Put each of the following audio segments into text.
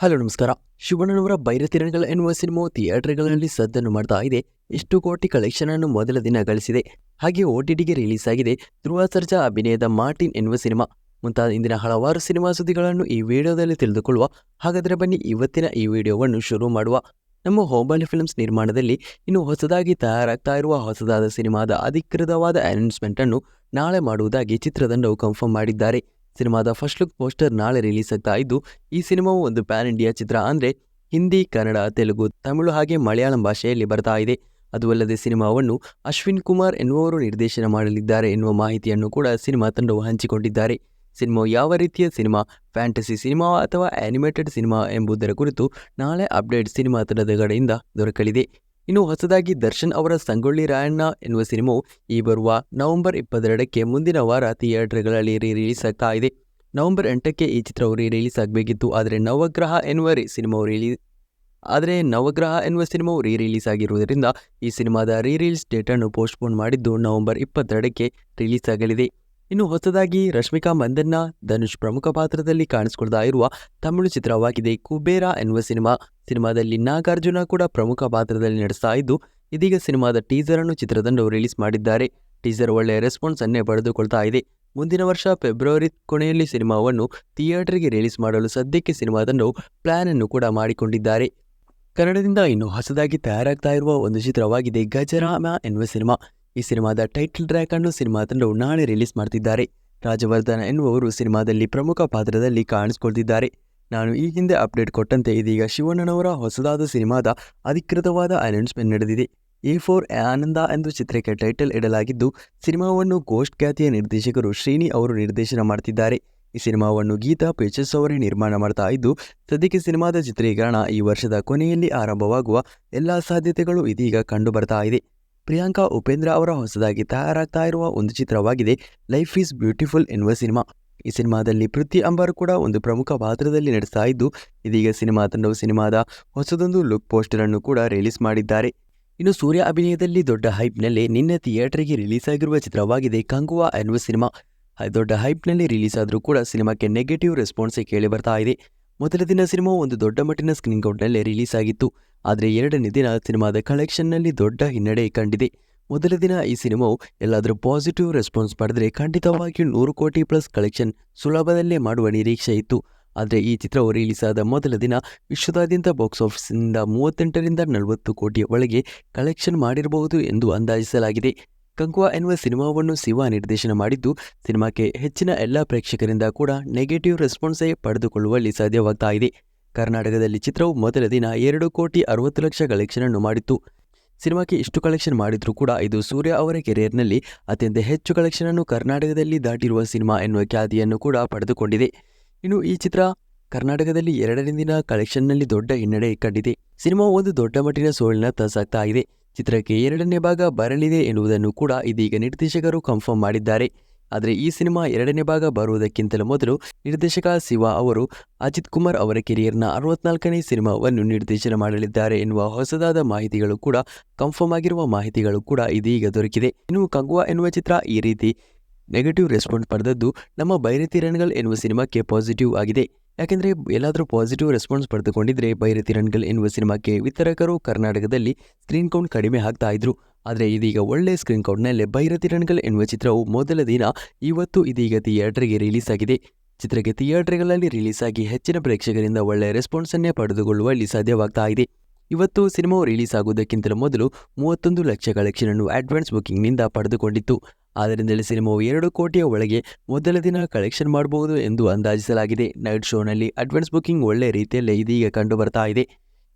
Hello, ನಮಸ್ಕಾರ. ಶಿವಣ್ಣನವರ ಬೈರತಿರಣಗಳ ಎನ್ನುವ cinema ಥಿಯೇಟರ್ಗಳಲ್ಲಿ ಸದ್ದನ್ನು ಮಾಡ್ತಾ ಇದೆ. ಎಷ್ಟು ಕೋಟಿ ಕಲೆಕ್ಷನ್ ಅನ್ನು ಮೊದಲ ದಿನ ಗಳಿಸಿದೆ. ಹಾಗೆ ಓಟಿಟಿಗೆ ರಿಲೀಸ್ ಆಗಿದೆ. ಧ್ರುವ ಸರ್ಜಾ ಅಭಿನಯದ ಮಾರ್ಟಿನ್ ಎನ್ನುವ ಸಿನಿಮಾ. ಮುಂತಾದ ಇಂದಿನ ಹಲವಾರು ಸಿನಿಮಾ ಸುದ್ದಿಗಳನ್ನು ಈ ವಿಡಿಯೋದಲ್ಲಿ ತಿಳಿದುಕೊಳ್ಳುವ, ಹಾಗಾದರೆ ಬನ್ನಿ ಇವತ್ತಿನ ಈ ವಿಡಿಯೋವನ್ನು ಶುರು ಮಾಡುವ. ನಮ್ಮ ಹೋಬಳಿ ಫಿಲ್ಮ್ಸ್ ನಿರ್ಮಾಣದಲ್ಲಿ ಇನ್ನು ಹೊಸದಾಗಿ ತಯಾರಾಗ್ತಾ ಇರುವ ಹೊಸದಾದ ಸಿನಿಮಾದ ಅಧಿಕೃತವಾದ ಅನೌನ್ಸ್ಮೆಂಟ್ ಅನ್ನು ನಾಳೆ ಮಾಡುವುದಾಗಿ ಚಿತ್ರತಂಡವು ಕನ್ಫರ್ಮ್ ಮಾಡಿದ್ದಾರೆ. ಸಿನಿಮಾದ ಫಸ್ಟ್ ಲುಕ್ ಪೋಸ್ಟರ್ ನಾಳೆ ರಿಲೀಸ್ ಆಗ್ತಾ ಇದ್ದು, ಈ ಸಿನಿಮಾವು ಒಂದು ಪ್ಯಾನ್ ಇಂಡಿಯಾ ಚಿತ್ರ ಅಂದರೆ ಹಿಂದಿ, ಕನ್ನಡ, ತೆಲುಗು, ತಮಿಳು ಹಾಗೆ ಮಲಯಾಳಂ ಭಾಷೆಯಲ್ಲಿ ಬರ್ತಾ ಇದೆ. ಅದು ಅಲ್ಲದೆ ಸಿನಿಮಾವನ್ನು ಅಶ್ವಿನ್ ಕುಮಾರ್ ಎನ್ನುವವರು ನಿರ್ದೇಶನ ಮಾಡಲಿದ್ದಾರೆ ಎನ್ನುವ ಮಾಹಿತಿಯನ್ನು ಕೂಡ ಸಿನಿಮಾ ತಂಡವು ಹಂಚಿಕೊಂಡಿದ್ದಾರೆ. ಸಿನಿಮಾ ಯಾವ ರೀತಿಯ ಸಿನಿಮಾ? ಫ್ಯಾಂಟಸಿ ಸಿನಿಮಾ ಅಥವಾ ಆನಿಮೇಟೆಡ್ ಸಿನಿಮಾ ಎಂಬುದರ ಕುರಿತು ನಾಳೆ ಅಪ್ಡೇಟ್ ಸಿನಿಮಾ ತಂಡದ ಕಡೆಯಿಂದ ದೊರಕಲಿದೆ. ಇನ್ನು ಹೊಸದಾಗಿ ದರ್ಶನ್ ಅವರ ಸಂಗೊಳ್ಳಿ ರಾಯಣ್ಣ ಎನ್ನುವ ಸಿನಿಮಾ ಈ ಬರುವ ನವೆಂಬರ್ ಇಪ್ಪತ್ತೆರಡಕ್ಕೆ ಮುಂದಿನ ವಾರ ಥಿಯೇಟರ್ಗಳಲ್ಲಿ ರೀ ರಿಲೀಸ್ ಆಗ್ತಾ ಇದೆ. ನವೆಂಬರ್ ಎಂಟಕ್ಕೆ ಈ ಚಿತ್ರವು ರೀ ರಿಲೀಸ್ ಆಗಬೇಕಿತ್ತು. ಆದರೆ ನವಗ್ರಹ ಎನ್ನುವ ರೀ ಸಿನಿಮಾವು ರಿಲೀಸ್ ಆದರೆ ನವಗ್ರಹ ಎನ್ನುವ ಸಿನಿಮಾವು ರೀ ರಿಲೀಸ್ ಆಗಿರುವುದರಿಂದ ಈ ಸಿನಿಮಾದ ರೀ ರಿಲೀಸ್ ಡೇಟನ್ನು ಪೋಸ್ಟ್ಪೋನ್ ಮಾಡಿದ್ದು ನವೆಂಬರ್ ಇಪ್ಪತ್ತೆರಡಕ್ಕೆ ರಿಲೀಸ್ ಆಗಲಿದೆ. ಇನ್ನು ಹೊಸದಾಗಿ ರಶ್ಮಿಕಾ ಮಂದನ್ನ ಧನುಷ್ ಪ್ರಮುಖ ಪಾತ್ರದಲ್ಲಿ ಕಾಣಿಸಿಕೊಳ್ತಾ ಇರುವ ತಮಿಳು ಚಿತ್ರವಾಗಿದೆ ಕುಬೇರ ಎನ್ನುವ ಸಿನಿಮಾ. ಸಿನಿಮಾದಲ್ಲಿ ನಾಗಾರ್ಜುನ ಕೂಡ ಪ್ರಮುಖ ಪಾತ್ರದಲ್ಲಿ ನಡೆಸ್ತಾ ಇದ್ದು, ಇದೀಗ ಸಿನಿಮಾದ ಟೀಸರ್ ಅನ್ನು ಚಿತ್ರತಂಡವು ರಿಲೀಸ್ ಮಾಡಿದ್ದಾರೆ. ಟೀಸರ್ ಒಳ್ಳೆಯ ರೆಸ್ಪಾನ್ಸ್ ಅನ್ನೇ ಪಡೆದುಕೊಳ್ತಾ ಇದೆ. ಮುಂದಿನ ವರ್ಷ ಫೆಬ್ರವರಿ ಕೊನೆಯಲ್ಲಿ ಸಿನಿಮಾವನ್ನು ಥಿಯೇಟರ್ಗೆ ರಿಲೀಸ್ ಮಾಡಲು ಸದ್ಯಕ್ಕೆ ಸಿನಿಮಾದನ್ನು ಪ್ಲಾನ್ ಅನ್ನು ಕೂಡ ಮಾಡಿಕೊಂಡಿದ್ದಾರೆ. ಕನ್ನಡದಿಂದ ಇನ್ನು ಹೊಸದಾಗಿ ತಯಾರಾಗ್ತಾ ಇರುವ ಒಂದು ಚಿತ್ರವಾಗಿದೆ ಗಜರಾಮ ಎನ್ನುವ ಸಿನಿಮಾ. ಈ ಸಿನಿಮಾದ ಟೈಟಲ್ ಟ್ರ್ಯಾಕ್ ಅನ್ನು ಸಿನಿಮಾ ತಂಡವು ನಾಳೆ ರಿಲೀಸ್ ಮಾಡ್ತಿದ್ದಾರೆ. ರಾಜವರ್ಧನ ಎನ್ನುವವರು ಸಿನಿಮಾದಲ್ಲಿ ಪ್ರಮುಖ ಪಾತ್ರದಲ್ಲಿ ಕಾಣಿಸಿಕೊಳ್ತಿದ್ದಾರೆ. ನಾನು ಈ ಹಿಂದೆ ಅಪ್ಡೇಟ್ ಕೊಟ್ಟಂತೆ ಇದೀಗ ಶಿವಣ್ಣನವರ ಹೊಸದಾದ ಸಿನಿಮಾದ ಅಧಿಕೃತವಾದ ಅನೌನ್ಸ್ಮೆಂಟ್ ನಡೆದಿದೆ. ಎ ಫೋರ್ ಆನಂದ ಎಂದು ಚಿತ್ರಕ್ಕೆ ಟೈಟಲ್ ಇಡಲಾಗಿದ್ದು, ಸಿನಿಮಾವನ್ನು ಗೋಸ್ಟ್ ಖ್ಯಾತಿಯ ನಿರ್ದೇಶಕರು ಶ್ರೀನಿ ಅವರು ನಿರ್ದೇಶನ ಮಾಡ್ತಿದ್ದಾರೆ. ಈ ಸಿನಿಮಾವನ್ನು ಗೀತಾ ಪೇಚಸ್ ಅವರೇ ನಿರ್ಮಾಣ ಮಾಡ್ತಾ ಇದ್ದು, ಸದ್ಯಕ್ಕೆ ಸಿನಿಮಾದ ಚಿತ್ರೀಕರಣ ಈ ವರ್ಷದ ಕೊನೆಯಲ್ಲಿ ಆರಂಭವಾಗುವ ಎಲ್ಲ ಸಾಧ್ಯತೆಗಳು ಇದೀಗ ಕಂಡುಬರ್ತಾ ಇದೆ. ಪ್ರಿಯಾಂಕಾ ಉಪೇಂದ್ರ ಅವರ ಹೊಸದಾಗಿ ತಯಾರಾಗ್ತಾ ಇರುವ ಒಂದು ಚಿತ್ರವಾಗಿದೆ ಲೈಫ್ ಈಸ್ ಬ್ಯೂಟಿಫುಲ್ ಎನ್ನುವ ಸಿನಿಮಾ. ಈ ಸಿನಿಮಾದಲ್ಲಿ ಪೃಥ್ವಿ ಅಂಬರ್ ಕೂಡ ಒಂದು ಪ್ರಮುಖ ಪಾತ್ರದಲ್ಲಿ ನಡೆಸ್ತಾ ಇದ್ದು, ಇದೀಗ ಸಿನಿಮಾ ತಂಡವು ಸಿನಿಮಾದ ಹೊಸದೊಂದು ಲುಕ್ ಪೋಸ್ಟರ್ ಅನ್ನು ಕೂಡ ರಿಲೀಸ್ ಮಾಡಿದ್ದಾರೆ. ಇನ್ನು ಸೂರ್ಯ ಅಭಿನಯದಲ್ಲಿ ದೊಡ್ಡ ಹೈಪ್ನಲ್ಲಿ ನಿನ್ನೆ ಥಿಯೇಟರ್ಗೆ ರಿಲೀಸ್ ಆಗಿರುವ ಚಿತ್ರವಾಗಿದೆ ಕಂಗುವಾ ಎನ್ನುವ ಸಿನಿಮಾ. ದೊಡ್ಡ ಹೈಪ್ನಲ್ಲಿ ರಿಲೀಸ್ ಆದರೂ ಕೂಡ ಸಿನಿಮಾಕ್ಕೆ ನೆಗೆಟಿವ್ ರೆಸ್ಪಾನ್ಸೇ ಕೇಳಿ ಬರ್ತಾ ಇದೆ. ಮೊದಲ ದಿನ ಸಿನಿಮಾ ಒಂದು ದೊಡ್ಡ ಮಟ್ಟಿನ ಸ್ಕ್ರೀನ್ ಕೌಂಟ್ನಲ್ಲೇ ರಿಲೀಸ್ ಆಗಿತ್ತು. ಆದರೆ ಎರಡನೇ ದಿನ ಸಿನಿಮಾದ ಕಲೆಕ್ಷನ್ನಲ್ಲಿ ದೊಡ್ಡ ಹಿನ್ನಡೆ ಕಂಡಿದೆ. ಮೊದಲ ದಿನ ಈ ಸಿನಿಮಾವು ಎಲ್ಲಾದರೂ ಪಾಸಿಟಿವ್ ರೆಸ್ಪಾನ್ಸ್ ಪಡೆದರೆ ಖಂಡಿತವಾಗಿಯೂ ನೂರು ಕೋಟಿ ಪ್ಲಸ್ ಕಲೆಕ್ಷನ್ ಸುಲಭದಲ್ಲೇ ಮಾಡುವ ನಿರೀಕ್ಷೆ ಇತ್ತು. ಆದರೆ ಈ ಚಿತ್ರವು ರಿಲೀಸ್ ಆದ ಮೊದಲ ದಿನ ವಿಶ್ವದಾದ್ಯಂತ ಬಾಕ್ಸ್ ಆಫೀಸ್ನಿಂದ ಮೂವತ್ತೆಂಟರಿಂದ ನಲವತ್ತು ಕೋಟಿಯ ಒಳಗೆ ಕಲೆಕ್ಷನ್ ಮಾಡಿರಬಹುದು ಎಂದು ಅಂದಾಜಿಸಲಾಗಿದೆ. ಕಂಕುವಾ ಎನ್ನುವ ಸಿನಿಮಾವನ್ನು ಶಿವ ನಿರ್ದೇಶನ ಮಾಡಿದ್ದು, ಸಿನಿಮಾಕ್ಕೆ ಹೆಚ್ಚಿನ ಎಲ್ಲ ಪ್ರೇಕ್ಷಕರಿಂದ ಕೂಡ ನೆಗೆಟಿವ್ ರೆಸ್ಪಾನ್ಸೇ ಪಡೆದುಕೊಳ್ಳುವಲ್ಲಿ ಸಾಧ್ಯವಾಗ್ತಾ ಇದೆ. ಕರ್ನಾಟಕದಲ್ಲಿ ಚಿತ್ರವು ಮೊದಲ ದಿನ ಎರಡು ಕೋಟಿ ಅರವತ್ತು ಲಕ್ಷ ಕಲೆಕ್ಷನ್ ಅನ್ನು ಮಾಡಿತ್ತು. ಸಿನಿಮಾಕ್ಕೆ ಇಷ್ಟು ಕಲೆಕ್ಷನ್ ಮಾಡಿದ್ರೂ ಕೂಡ ಇದು ಸೂರ್ಯ ಅವರ ಕೆರಿಯರ್ನಲ್ಲಿ ಅತ್ಯಂತ ಹೆಚ್ಚು ಕಲೆಕ್ಷನ್ ಅನ್ನು ಕರ್ನಾಟಕದಲ್ಲಿ ದಾಟಿರುವ ಸಿನಿಮಾ ಎನ್ನುವ ಖ್ಯಾತಿಯನ್ನು ಕೂಡ ಪಡೆದುಕೊಂಡಿದೆ. ಇನ್ನು ಈ ಚಿತ್ರ ಕರ್ನಾಟಕದಲ್ಲಿ ಎರಡನೇ ದಿನ ಕಲೆಕ್ಷನ್ನಲ್ಲಿ ದೊಡ್ಡ ಹಿನ್ನಡೆ ಕಂಡಿದೆ. ಸಿನಿಮಾ ಒಂದು ದೊಡ್ಡ ಮಟ್ಟಿನ ಸೋಲಿನ ತಸಾಗ್ತಾ ಇದೆ ಚಿತ್ರಕ್ಕೆ ಎರಡನೇ ಭಾಗ ಬರಲಿದೆ ಎನ್ನುವುದನ್ನು ಕೂಡ ಇದೀಗ ನಿರ್ದೇಶಕರು ಕನ್ಫರ್ಮ್ ಮಾಡಿದ್ದಾರೆ. ಆದರೆ ಈ ಸಿನಿಮಾ ಎರಡನೇ ಭಾಗ ಬರುವುದಕ್ಕಿಂತಲೂ ಮೊದಲು ನಿರ್ದೇಶಕ ಶಿವ ಅವರು ಅಜಿತ್ ಕುಮಾರ್ ಅವರ ಕೆರಿಯರ್ನ ಅರವತ್ನಾಲ್ಕನೇ ಸಿನಿಮಾವನ್ನು ನಿರ್ದೇಶನ ಮಾಡಲಿದ್ದಾರೆ ಎನ್ನುವ ಹೊಸದಾದ ಮಾಹಿತಿಗಳು ಕೂಡ ಕನ್ಫರ್ಮ್ ಆಗಿರುವ ಮಾಹಿತಿಗಳು ಕೂಡ ಇದೀಗ ದೊರಕಿದೆ. ಇನ್ನು ಕಂಗುವಾ ಎನ್ನುವ ಚಿತ್ರ ಈ ರೀತಿ ನೆಗೆಟಿವ್ ರೆಸ್ಪಾನ್ಸ್ ಪಡೆದದ್ದು ನಮ್ಮ ಬೈರತಿ ರಣಗಲ್ ಎನ್ನುವ ಸಿನಿಮಾಕ್ಕೆ ಪಾಸಿಟಿವ್ ಆಗಿದೆ. ಯಾಕೆಂದರೆ ಎಲ್ಲಾದರೂ ಪಾಸಿಟಿವ್ ರೆಸ್ಪಾನ್ಸ್ ಪಡೆದುಕೊಂಡಿದ್ರೆ ಬೈರತಿ ರಣಗಲ್ ಎನ್ನುವ ಸಿನಿಮಾಕ್ಕೆ ವಿತರಕರು ಕರ್ನಾಟಕದಲ್ಲಿ ಸ್ಕ್ರೀನ್ ಕೌಂಟ್ ಕಡಿಮೆ ಆಗ್ತಾ ಇದ್ರು. ಆದರೆ ಇದೀಗ ಒಳ್ಳೆ ಸ್ಕ್ರೀನ್ ಕೌಂಟ್ನಲ್ಲೇ ಬೈರತಿ ರಣಗಲ್ ಎನ್ನುವ ಚಿತ್ರವು ಮೊದಲ ದಿನ ಇವತ್ತು ಇದೀಗ ಥಿಯೇಟರ್ಗೆ ರಿಲೀಸ್ ಆಗಿದೆ. ಚಿತ್ರಕ್ಕೆ ಥಿಯೇಟರ್ಗಳಲ್ಲಿ ರಿಲೀಸ್ ಆಗಿ ಹೆಚ್ಚಿನ ಪ್ರೇಕ್ಷಕರಿಂದ ಒಳ್ಳೆಯ ರೆಸ್ಪಾನ್ಸನ್ನೇ ಪಡೆದುಕೊಳ್ಳುವಲ್ಲಿ ಸಾಧ್ಯವಾಗ್ತಾ ಇದೆ. ಇವತ್ತು ಸಿನಿಮಾವು ರಿಲೀಸ್ ಆಗುವುದಕ್ಕಿಂತಲೂ ಮೊದಲು ಮೂವತ್ತೊಂದು ಲಕ್ಷ ಕಲೆಕ್ಷನ್ ಅನ್ನು ಅಡ್ವಾನ್ಸ್ ಬುಕಿಂಗ್ನಿಂದ ಪಡೆದುಕೊಂಡಿತ್ತು. ಆದ್ದರಿಂದಲೇ ಸಿನಿಮಾವು ಎರಡು ಕೋಟಿಯ ಒಳಗೆ ಮೊದಲ ದಿನ ಕಲೆಕ್ಷನ್ ಮಾಡಬಹುದು ಎಂದು ಅಂದಾಜಿಸಲಾಗಿದೆ. ನೈಟ್ ಶೋನಲ್ಲಿ ಅಡ್ವಾನ್ಸ್ ಬುಕಿಂಗ್ ಒಳ್ಳೆ ರೀತಿಯಲ್ಲೇ ಇದೀಗ ಕಂಡು ಬರ್ತಾ ಇದೆ.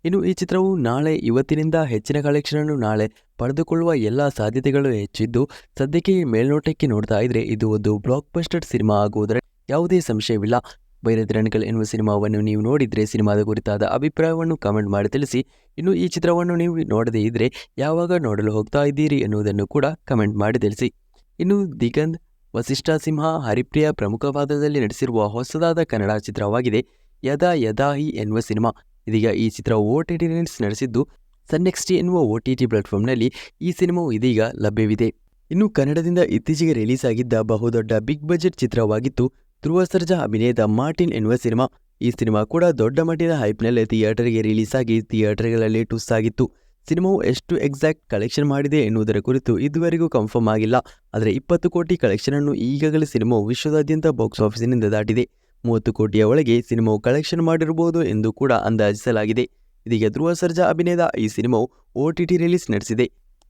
ಇನ್ನು ಈ ಚಿತ್ರವು ನಾಳೆ ಇವತ್ತಿನಿಂದ ಹೆಚ್ಚಿನ ಕಲೆಕ್ಷನ್ ಅನ್ನು ನಾಳೆ ಪಡೆದುಕೊಳ್ಳುವ ಎಲ್ಲ ಸಾಧ್ಯತೆಗಳು ಹೆಚ್ಚಿದ್ದು, ಸದ್ಯಕ್ಕೆ ಮೇಲ್ನೋಟಕ್ಕೆ ನೋಡ್ತಾ ಇದ್ರೆ ಇದು ಒಂದು ಬ್ಲಾಕ್ ಬಸ್ಟರ್ ಸಿನಿಮಾ ಆಗುವುದರ ಯಾವುದೇ ಸಂಶಯವಿಲ್ಲ. ಬೈರತಿರಣಗಳು ಎನ್ನುವ ಸಿನಿಮಾವನ್ನು ನೀವು ನೋಡಿದರೆ ಸಿನಿಮಾದ ಕುರಿತಾದ ಅಭಿಪ್ರಾಯವನ್ನು ಕಮೆಂಟ್ ಮಾಡಿ ತಿಳಿಸಿ. ಇನ್ನು ಈ ಚಿತ್ರವನ್ನು ನೀವು ನೋಡದೇ ಇದ್ದರೆ ಯಾವಾಗ ನೋಡಲು ಹೋಗ್ತಾ ಇದ್ದೀರಿ ಎನ್ನುವುದನ್ನು ಕೂಡ ಕಮೆಂಟ್ ಮಾಡಿ ತಿಳಿಸಿ. ಇನ್ನು ದಿಗಂತ್ ವಸಿಷ್ಠ ಸಿಂಹ ಹರಿಪ್ರಿಯ ಪ್ರಮುಖ ಪಾತ್ರದಲ್ಲಿ ನಟಿಸಿರುವ ಹೊಸದಾದ ಕನ್ನಡ ಚಿತ್ರವಾಗಿದೆ ಯದಾ ಯದಾ ಹಿ ಎನ್ನುವ ಸಿನಿಮಾ. ಇದೀಗ ಈ ಚಿತ್ರ ಓ ಟಿ ಟಿ ನಡೆಸಿದ್ದು ಸನ್ನೆಕ್ಸ್ಟಿ ಎನ್ನುವ ಓ ಟಿ ಟಿ ಪ್ಲಾಟ್ಫಾರ್ಮ್ನಲ್ಲಿ ಈ ಸಿನಿಮಾವು ಇದೀಗ ಲಭ್ಯವಿದೆ. ಇನ್ನು ಕನ್ನಡದಿಂದ ಇತ್ತೀಚೆಗೆ ರಿಲೀಸ್ ಆಗಿದ್ದ ಬಹುದೊಡ್ಡ ಬಿಗ್ ಬಜೆಟ್ ಚಿತ್ರವಾಗಿತ್ತು ಧ್ರುವ ಸರ್ಜಾ ಅಭಿನಯದ ಮಾರ್ಟಿನ್ ಎನ್ನುವ ಸಿನಿಮಾ. ಈ ಸಿನಿಮಾ ಕೂಡ ದೊಡ್ಡ ಮಟ್ಟಿನ ಹೈಪ್ನಲ್ಲೇ ಥಿಯೇಟರ್ಗೆ ರಿಲೀಸ್ ಆಗಿ ಥಿಯೇಟರ್ಗಳಲ್ಲಿ ಟುಸ್ ಆಗಿತ್ತು. ಸಿನಿಮಾವು ಎಷ್ಟು ಎಕ್ಸಾಕ್ಟ್ ಕಲೆಕ್ಷನ್ ಮಾಡಿದೆ ಎನ್ನುವುದರ ಕುರಿತು ಇದುವರೆಗೂ ಕನ್ಫರ್ಮ್ ಆಗಿಲ್ಲ. ಆದರೆ ಇಪ್ಪತ್ತು ಕೋಟಿ ಕಲೆಕ್ಷನ್ ಅನ್ನು ಈಗಾಗಲೇ ಸಿನಿಮಾವು ವಿಶ್ವದಾದ್ಯಂತ ಬಾಕ್ಸ್ ಆಫೀಸಿನಿಂದ ದಾಟಿದೆ. ಮೂವತ್ತು ಕೋಟಿಯ ಒಳಗೆ ಸಿನಿಮಾವು ಕಲೆಕ್ಷನ್ ಮಾಡಿರಬಹುದು ಎಂದು ಕೂಡ ಅಂದಾಜಿಸಲಾಗಿದೆ. ಇದೀಗ ಧ್ರುವ ಸರ್ಜಾ ಅಭಿನಯದ ಈ ಸಿನಿಮಾವು ಒ ರಿಲೀಸ್ ನಡೆಸಿದೆ.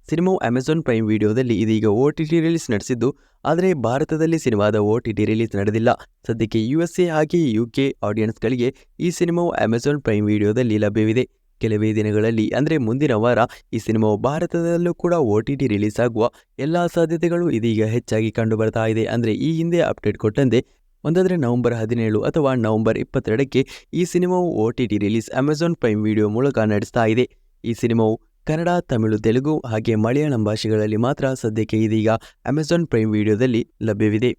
ಸಿನಿಮಾವು ಅಮೆಜಾನ್ ಪ್ರೈಮ್ ವಿಡಿಯೋದಲ್ಲಿ ಇದೀಗ ಒ ರಿಲೀಸ್ ನಡೆಸಿದ್ದು, ಆದರೆ ಭಾರತದಲ್ಲಿ ಸಿನಿಮಾದ ಒ ರಿಲೀಸ್ ನಡೆದಿಲ್ಲ. ಸದ್ಯಕ್ಕೆ ಯು ಎಸ್ ಎ ಹಾಗೆ ಯು ಕೆ ಆಡಿಯನ್ಸ್ಗಳಿಗೆ ಈ ಸಿನಿಮಾವು ಅಮೆಜಾನ್ ಪ್ರೈಮ್ ವಿಡಿಯೋದಲ್ಲಿ ಲಭ್ಯವಿದೆ. ಕೆಲವೇ ದಿನಗಳಲ್ಲಿ, ಅಂದರೆ ಮುಂದಿನ ವಾರ ಈ ಸಿನಿಮಾವು ಭಾರತದಲ್ಲೂ ಕೂಡ ಒ ಟಿ ಟಿ ರಿಲೀಸ್ ಆಗುವ ಎಲ್ಲ ಸಾಧ್ಯತೆಗಳು ಇದೀಗ ಹೆಚ್ಚಾಗಿ ಕಂಡು ಬರ್ತಾ ಇದೆ. ಅಂದರೆ ಈ ಹಿಂದೆ ಅಪ್ಡೇಟ್ ಕೊಟ್ಟಂತೆ ಒಂದಾದರೆ ನವೆಂಬರ್ ಹದಿನೇಳು ಅಥವಾ ನವೆಂಬರ್ ಇಪ್ಪತ್ತೆರಡಕ್ಕೆ ಈ ಸಿನಿಮಾವು O T T release Amazon Prime Video ಮೂಲಕ ನಡೆಸ್ತಾ ಇದೆ. ಈ ಸಿನಿಮಾವು ಕನ್ನಡ, ತಮಿಳು, ತೆಲುಗು ಹಾಗೆ ಮಲಯಾಳಂ ಭಾಷೆಗಳಲ್ಲಿ ಮಾತ್ರ ಸದ್ಯಕ್ಕೆ ಇದೀಗ ಅಮೆಜಾನ್ ಪ್ರೈಮ್ ವಿಡಿಯೋದಲ್ಲಿ ಲಭ್ಯವಿದೆ.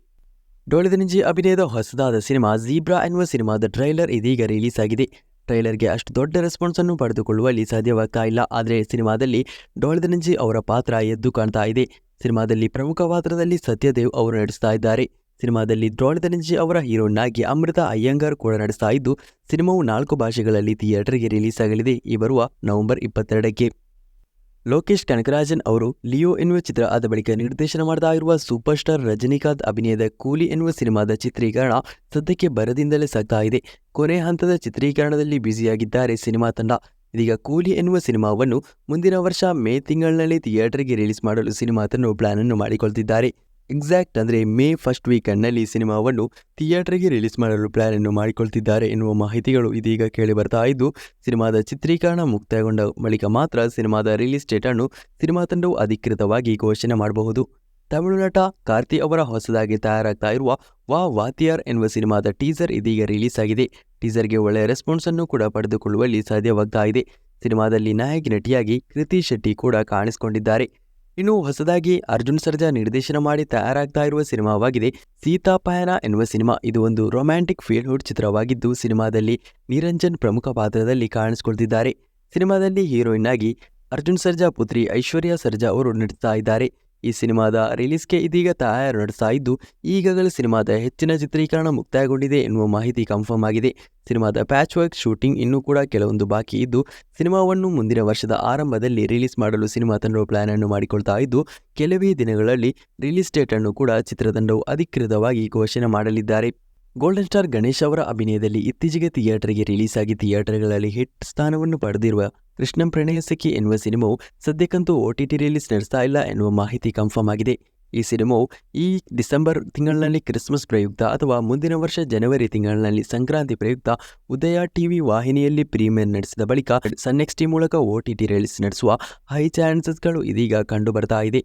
ಡೋಳಿದನಿಂಜಿ ಅಭಿನಯದ ಹೊಸದಾದ ಸಿನಿಮಾ ಝೀಬ್ರಾ ಎನ್ನುವ ಸಿನಿಮಾದ ಟ್ರೈಲರ್ ಇದೀಗ ರಿಲೀಸ್ ಆಗಿದೆ. ಟ್ರೈಲರ್ಗೆ ಅಷ್ಟು ದೊಡ್ಡ ರೆಸ್ಪಾನ್ಸ್ ಅನ್ನು ಪಡೆದುಕೊಳ್ಳುವಲ್ಲಿ ಸಾಧ್ಯವಾಗ್ತಾ ಇಲ್ಲ. ಆದರೆ ಸಿನಿಮಾದಲ್ಲಿ ಡೋಳದನಂಜಿ ಅವರ ಪಾತ್ರ ಎದ್ದು ಕಾಣ್ತಾ ಇದೆ. ಸಿನಿಮಾದಲ್ಲಿ ಪ್ರಮುಖ ಪಾತ್ರದಲ್ಲಿ ಸತ್ಯದೇವ್ ಅವರು ನಡೆಸ್ತಾ ಇದ್ದಾರೆ. ಸಿನಿಮಾದಲ್ಲಿ ದ್ರೋಣದನಿಂಜಿ ಅವರ ಹೀರೋನ್ ಆಗಿ ಅಮೃತ ಅಯ್ಯಂಗಾರ್ ಕೂಡ ನಡೆಸ್ತಾ ಇದ್ದು, ಸಿನಿಮಾವು ನಾಲ್ಕು ಭಾಷೆಗಳಲ್ಲಿ ಥಿಯೇಟರ್ಗೆ ರಿಲೀಸ್ ಆಗಲಿದೆ. ಈ ಬರುವ ನವೆಂಬರ್ ಇಪ್ಪತ್ತೆರಡಕ್ಕೆ. ಲೋಕೇಶ್ ಕನಕರಾಜನ್ ಅವರು ಲಿಯೋ ಎನ್ನುವ ಚಿತ್ರ ಆದ ಬಳಿಕ ನಿರ್ದೇಶನ ಮಾಡ್ತಾ ಸೂಪರ್ ಸ್ಟಾರ್ ರಜನಿಕಾಂತ್ ಅಭಿನಯದ ಕೂಲಿ ಎನ್ನುವ ಸಿನಿಮಾದ ಚಿತ್ರೀಕರಣ ಸದ್ಯಕ್ಕೆ ಬರದಿಂದಲೇ ಸಾಗ್ತಾ ಇದೆ. ಕೊನೆ ಹಂತದ ಚಿತ್ರೀಕರಣದಲ್ಲಿ ಬ್ಯುಸಿಯಾಗಿದ್ದಾರೆ ಸಿನಿಮಾ ತಂಡ. ಇದೀಗ ಕೂಲಿ ಎನ್ನುವ ಸಿನಿಮಾವನ್ನು ಮುಂದಿನ ವರ್ಷ ಮೇ ತಿಂಗಳಿನಲ್ಲಿ ಥಿಯೇಟರ್ಗೆ ರಿಲೀಸ್ ಮಾಡಲು ಸಿನಿಮಾ ತಂಡ ಪ್ಲಾನ್ ಅನ್ನು ಮಾಡಿಕೊಳ್ತಿದ್ದಾರೆ. ಎಕ್ಸಾಕ್ಟ್ ಅಂದರೆ ಮೇ ಫಸ್ಟ್ ವೀಕೆಂಡ್ನಲ್ಲಿ ಸಿನಿಮಾವನ್ನು ಥಿಯೇಟರ್ಗೆ ರಿಲೀಸ್ ಮಾಡಲು ಪ್ಲ್ಯಾನ್ ಅನ್ನು ಮಾಡಿಕೊಳ್ತಿದ್ದಾರೆ ಎನ್ನುವ ಮಾಹಿತಿಗಳು ಇದೀಗ ಕೇಳಿ ಬರ್ತಾ ಇದ್ದು, ಸಿನಿಮಾದ ಚಿತ್ರೀಕರಣ ಮುಕ್ತಾಯಗೊಂಡ ಬಳಿಕ ಮಾತ್ರ ಸಿನಿಮಾದ ರಿಲೀಸ್ ಡೇಟ್ ಅನ್ನು ಸಿನಿಮಾ ತಂಡವು ಅಧಿಕೃತವಾಗಿ ಘೋಷಣೆ ಮಾಡಬಹುದು. ತಮಿಳು ನಟ ಕಾರ್ತಿ ಅವರ ಹೊಸದಾಗಿ ತಯಾರಾಗ್ತಾ ಇರುವ ವಾ ವಾತಿಯಾರ್ ಎನ್ನುವ ಸಿನಿಮಾದ ಟೀಸರ್ ಇದೀಗ ರಿಲೀಸ್ ಆಗಿದೆ. ಟೀಸರ್ಗೆ ಒಳ್ಳೆಯ ರೆಸ್ಪಾನ್ಸ್ ಅನ್ನು ಕೂಡ ಪಡೆದುಕೊಳ್ಳುವಲ್ಲಿ ಸಾಧ್ಯವಾಗ್ತಾ ಇದೆ. ಸಿನಿಮಾದಲ್ಲಿ ನಾಯಕಿ ನಟಿಯಾಗಿ ಕೃತಿ ಶೆಟ್ಟಿ ಕೂಡ ಕಾಣಿಸಿಕೊಂಡಿದ್ದಾರೆ. ಇನ್ನು ಹೊಸದಾಗಿ ಅರ್ಜುನ್ ಸರ್ಜಾ ನಿರ್ದೇಶನ ಮಾಡಿ ತಯಾರಾಗ್ತಾ ಇರುವ ಸಿನಿಮಾವಾಗಿದೆ. ಸೀತಾಪಯಣ ಎನ್ನುವ ಸಿನಿಮಾ. ಇದು ಒಂದು ರೊಮ್ಯಾಂಟಿಕ್ ಫೀಲ್ಹುಡ್ ಚಿತ್ರವಾಗಿದ್ದು, ಸಿನಿಮಾದಲ್ಲಿ ನಿರಂಜನ್ ಪ್ರಮುಖ ಪಾತ್ರದಲ್ಲಿ ಕಾಣಿಸಿಕೊಳ್ತಿದ್ದಾರೆ. ಸಿನಿಮಾದಲ್ಲಿ ಹೀರೋಯಿನ್ ಆಗಿ ಅರ್ಜುನ್ ಸರ್ಜಾ ಪುತ್ರಿ ಐಶ್ವರ್ಯಾ ಸರ್ಜಾ ಅವರು ನಟಿಸ್ತಾ ಇದ್ದಾರೆ. ಈ ಸಿನಿಮಾದ ರಿಲೀಸ್ಗೆ ಇದೀಗ ತಯಾರು ನಡೆಸ್ತಾ ಇದ್ದು, ಈಗಾಗಲೇ ಸಿನಿಮಾದ ಹೆಚ್ಚಿನ ಚಿತ್ರೀಕರಣ ಮುಕ್ತಾಯಗೊಂಡಿದೆ ಎನ್ನುವ ಮಾಹಿತಿ ಕನ್ಫರ್ಮ್ ಆಗಿದೆ. ಸಿನಿಮಾದ ಪ್ಯಾಚ್ ವರ್ಕ್ ಶೂಟಿಂಗ್ ಇನ್ನೂ ಕೂಡ ಕೆಲವೊಂದು ಬಾಕಿ ಇದ್ದು, ಸಿನಿಮಾವನ್ನು ಮುಂದಿನ ವರ್ಷದ ಆರಂಭದಲ್ಲಿ ರಿಲೀಸ್ ಮಾಡಲು ಸಿನಿಮಾ ತಂಡವು ಪ್ಲಾನ್ ಅನ್ನು ಮಾಡಿಕೊಳ್ತಾ ಇದ್ದು, ಕೆಲವೇ ದಿನಗಳಲ್ಲಿ ರಿಲೀಸ್ ಡೇಟ್ ಅನ್ನು ಕೂಡ ಚಿತ್ರತಂಡವು ಅಧಿಕೃತವಾಗಿ ಘೋಷಣೆ ಮಾಡಲಿದ್ದಾರೆ. ಗೋಲ್ಡನ್ ಸ್ಟಾರ್ ಗಣೇಶ್ ಅವರ ಅಭಿನಯದಲ್ಲಿ ಇತ್ತೀಚೆಗೆ ಥಿಯೇಟರ್ಗೆ ರಿಲೀಸ್ ಆಗಿ ಥಿಯೇಟರ್ಗಳಲ್ಲಿ ಹಿಟ್ ಸ್ಥಾನವನ್ನು ಪಡೆದಿರುವ ಕೃಷ್ಣಂ ಪ್ರಣಯ ಸಿಕ್ಕಿ ಎನ್ನುವ ಸಿನಿಮಾವು ಸದ್ಯಕ್ಕಂತೂ ಓಟಿಟಿ ರಿಲೀಸ್ ನಡೆಸ್ತಾ ಇಲ್ಲ ಎನ್ನುವ ಮಾಹಿತಿ ಕನ್ಫರ್ಮ್ ಆಗಿದೆ. ಈ ಸಿನಿಮಾವು ಈ ಡಿಸೆಂಬರ್ ತಿಂಗಳಿನಲ್ಲಿ ಕ್ರಿಸ್ಮಸ್ ಪ್ರಯುಕ್ತ ಅಥವಾ ಮುಂದಿನ ವರ್ಷ ಜನವರಿ ತಿಂಗಳಿನಲ್ಲಿ ಸಂಕ್ರಾಂತಿ ಪ್ರಯುಕ್ತ ಉದಯ ಟಿವಿ ವಾಹಿನಿಯಲ್ಲಿ ಪ್ರೀಮಿಯರ್ ನಡೆಸಿದ ಬಳಿಕ ಸನ್ ಟಿ ಮೂಲಕ ಓಟಿಟಿ ರಿಲೀಸ್ ನಡೆಸುವ ಹೈ ಚಾನ್ಸಸ್ಗಳು ಇದೀಗ ಕಂಡುಬರ್ತಾ ಇದೆ.